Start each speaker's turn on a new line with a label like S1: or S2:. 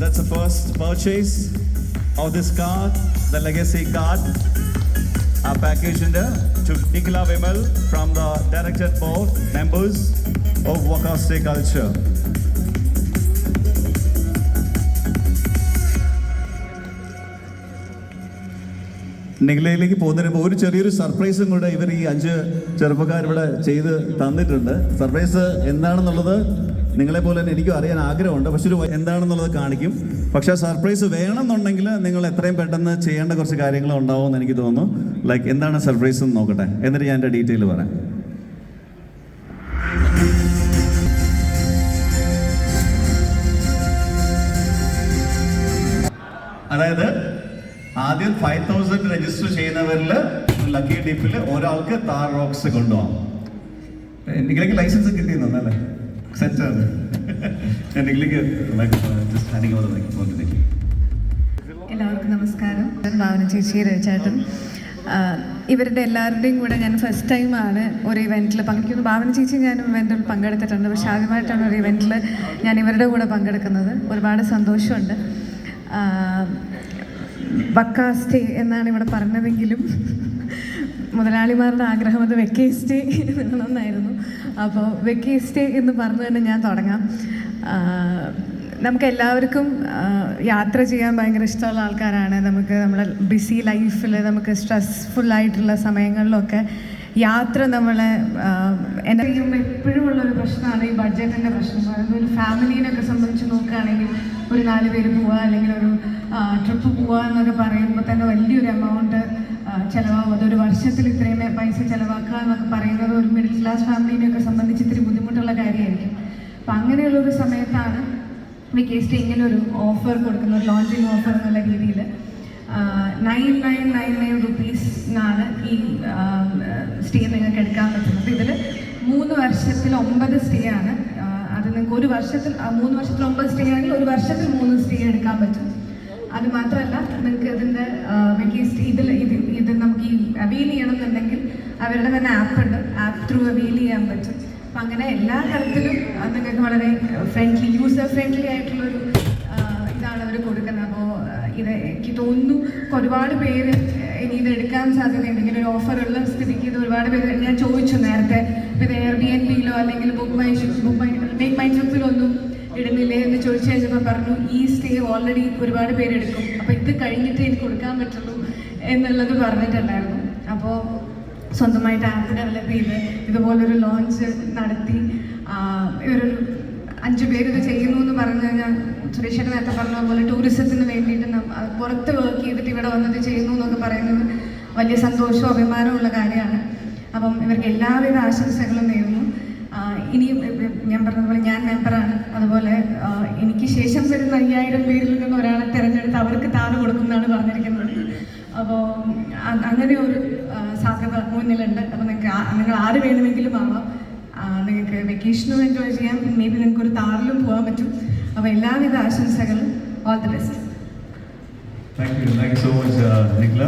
S1: purchase of this card, the legacy card, Our package in there to Nikola Vimal from the director board members of Wakaste Culture. നിഖിലയിലേക്ക് പോകുന്നതിന് ഒരു ചെറിയൊരു സർപ്രൈസും കൂടെ ഇവർ ഈ അഞ്ച് ചെറുപ്പക്കാർ ഇവിടെ ചെയ്ത് തന്നിട്ടുണ്ട് സർപ്രൈസ് എന്താണെന്നുള്ളത് നിങ്ങളെ പോലെ തന്നെ എനിക്കും അറിയാൻ ആഗ്രഹമുണ്ട്. പക്ഷെ ഒരു എന്താണെന്നുള്ളത് കാണിക്കും. പക്ഷെ സർപ്രൈസ് വേണമെന്നുണ്ടെങ്കിൽ നിങ്ങൾ എത്രയും പെട്ടെന്ന് ചെയ്യേണ്ട കുറച്ച് കാര്യങ്ങൾ ഉണ്ടാവുമെന്ന് എനിക്ക് തോന്നുന്നു. ലൈക്ക് എന്താണ് സർപ്രൈസ് എന്ന് നോക്കട്ടെ. എന്നിട്ട് ഞാൻ എന്റെ ഡീറ്റെയിൽ പറയാം. അതായത് ആദ്യം ഫൈവ് തൗസൻഡ് രജിസ്റ്റർ ചെയ്യുന്നവരിൽ ലക്കി ഡിപ്പിൽ ഒരാൾക്ക് താർ റോക്സ് കൊണ്ടുപോകാം. നിങ്ങളിലേക്ക് ലൈസൻസ് കിട്ടിയെന്നല്ലേ സെറ്റാണ് നിങ്ങളിലേക്ക്
S2: എല്ലാവർക്കും നമസ്കാരം. ഭാവന ചേച്ചി രവിചേട്ടൻ ഇവരുടെ എല്ലാവരുടെയും കൂടെ ഞാൻ ഫസ്റ്റ് ടൈമാണ് ഒരു ഇവന്റിൽ പങ്കെടുക്കുന്നത്. ഭാവന ചേച്ചി ഞാൻ ഇവന്റിൽ പങ്കെടുത്തിട്ടുണ്ട്. പക്ഷേ ആദ്യമായിട്ടാണ് ഒരു ഇവന്റിൽ ഞാൻ ഇവരുടെ കൂടെ പങ്കെടുക്കുന്നത്. ഒരുപാട് സന്തോഷമുണ്ട്. ആഹ് സ്റ്റേ എന്നാണ് ഇവിടെ പറഞ്ഞതെങ്കിലും മുതലാളിമാരുടെ ആഗ്രഹം അത് വെക്കേ സ്റ്റേ എന്നായിരുന്നു അപ്പോൾ വെക്കേ സ്റ്റേ എന്ന് പറഞ്ഞു തന്നെ ഞാൻ തുടങ്ങാം. നമുക്ക് എല്ലാവർക്കും യാത്ര ചെയ്യാൻ ഭയങ്കര ഇഷ്ടമുള്ള ആൾക്കാരാണ്. നമുക്ക് നമ്മുടെ ബിസി ലൈഫിൽ നമുക്ക് സ്ട്രെസ്ഫുള്ളായിട്ടുള്ള സമയങ്ങളിലൊക്കെ യാത്ര നമ്മളെ എന്നെ ചെയ്യുമ്പോൾ എപ്പോഴും ഉള്ളൊരു പ്രശ്നമാണ് ഈ ബഡ്ജറ്റിന്റെ പ്രശ്നം. അതായത് ഒരു ഫാമിലീനൊക്കെ സംബന്ധിച്ച് നോക്കുകയാണെങ്കിൽ ഒരു നാല് പേര് പോവുക അല്ലെങ്കിൽ ഒരു ട്രിപ്പ് പോവുക എന്നൊക്കെ പറയുമ്പോൾ തന്നെ വലിയൊരു എമൗണ്ട് ചിലവാകും ഒരു വർഷത്തിൽ ഇത്രയും പൈസ ചിലവാക്കുക എന്നൊക്കെ പറയുന്നത് ഒരു മിഡിൽ ക്ലാസ് ഫാമിലിനെയൊക്കെ സംബന്ധിച്ച് ഇത്തിരി ബുദ്ധിമുട്ടുള്ള കാര്യമായിരിക്കും. അപ്പം അങ്ങനെയുള്ള ഒരു സമയത്താണ് വിക്കേസ്റ്റ് ഇങ്ങനെ ഒരു ഓഫർ കൊടുക്കുന്നത് ലോഞ്ചിങ് ഓഫർ എന്നുള്ള രീതിയിൽ നയൻ നയൻ നയൻ നയൻ റുപ്പീസിനാണ് ഈ സ്റ്റേ നിങ്ങൾക്ക് എടുക്കാൻ പറ്റുന്നത്. ഇതിൽ മൂന്ന് വർഷത്തിൽ ഒമ്പത് സ്റ്റേ ആണ്. അത് നിങ്ങൾക്ക് ഒരു വർഷത്തിൽ മൂന്ന് വർഷത്തിൽ ഒമ്പത് സ്റ്റേ ആണെങ്കിൽ ഒരു വർഷത്തിൽ മൂന്ന് സ്റ്റേ എടുക്കാൻ പറ്റും. അത് മാത്രമല്ല നിങ്ങൾക്ക് ഇതിന്റെ അറ്റ്ലീസ്റ്റ് ഇതിൽ ഇത് ഇത് നമുക്ക് ഈ അവെയിൽ ചെയ്യണമെന്നുണ്ടെങ്കിൽ അവരുടെ തന്നെ ആപ്പ് ഉണ്ട്. ആപ്പ് ത്രൂ അവീൽ ചെയ്യാൻ പറ്റും. അപ്പം അങ്ങനെ എല്ലാ തരത്തിലും നിങ്ങൾക്ക് വളരെ ഫ്രണ്ട്ലി യൂസർ ഫ്രണ്ട്ലി ആയിട്ടുള്ളൊരു ഇതാണ് അവർ കൊടുക്കുന്നത്. അപ്പോൾ ഇത് എനിക്ക് തോന്നുന്നു ഒരുപാട് പേര് ഇനി ഇത് എടുക്കാൻ സാധ്യതയുണ്ട്. ഒരു ഓഫർ ഉള്ള സ്ഥിതിക്ക് ഇത് ഒരുപാട് പേര് ഞാൻ ചോദിച്ചു നേരത്തെ. ഇത് എയർ ബി എൻ ബിയിലോ അല്ലെങ്കിൽ book my book my make my ട്രിപ്പിലൊന്നും ഇടുന്നില്ലേ എന്ന് ചോദിച്ചു കഴിഞ്ഞപ്പോൾ പറഞ്ഞു ഈ സ്റ്റേ ഓൾറെഡി ഒരുപാട് പേരെടുക്കും അപ്പോൾ ഇത് കഴിഞ്ഞിട്ട് എനിക്ക് കൊടുക്കാൻ പറ്റുള്ളൂ എന്നുള്ളത് പറഞ്ഞിട്ടുണ്ടായിരുന്നു. അപ്പോൾ സ്വന്തമായിട്ട് ആപ്പ് ഡെവലപ്പ് ചെയ്ത് ഇതുപോലൊരു ലോഞ്ച് നടത്തി. ഒരു അഞ്ച് പേര് ഇത് ചെയ്യുന്നു എന്ന് പറഞ്ഞു കഴിഞ്ഞാൽ സുരേഷേട്ടൻ നേരത്തെ പറഞ്ഞ പോലെ ടൂറിസത്തിന് വേണ്ടിയിട്ട് പുറത്ത് വർക്ക് ചെയ്തിട്ട് ഇവിടെ വന്നത് ചെയ്യുന്നു എന്നൊക്കെ പറയുന്നത് വലിയ സന്തോഷവും അഭിമാനവും ഉള്ള കാര്യമാണ്. അപ്പം ഇവർക്ക് എല്ലാവിധ ആശംസകളും നേരുന്നു. ഇനിയും ശേഷം വരുന്ന അയ്യായിരം പേരിൽ നിന്ന് ഒരാളെ തിരഞ്ഞെടുത്ത് അവർക്ക് താറ് കൊടുക്കുന്നതാണ് പറഞ്ഞിരിക്കുന്നത്. അപ്പോൾ അങ്ങനെ ഒരു സാധ്യത മുന്നിലുണ്ട്. അപ്പോൾ നിങ്ങൾക്ക് നിങ്ങൾ ആര് വേണമെങ്കിലും ആവാം. നിങ്ങൾക്ക് വെക്കേഷനും എൻജോയ് ചെയ്യാം. മേ ബി നിങ്ങൾക്ക് ഒരു താറിലും പോകാൻ പറ്റും. അപ്പോൾ എല്ലാവിധ ആശംസകളും. All the best
S1: thank you thank you so much Nikhila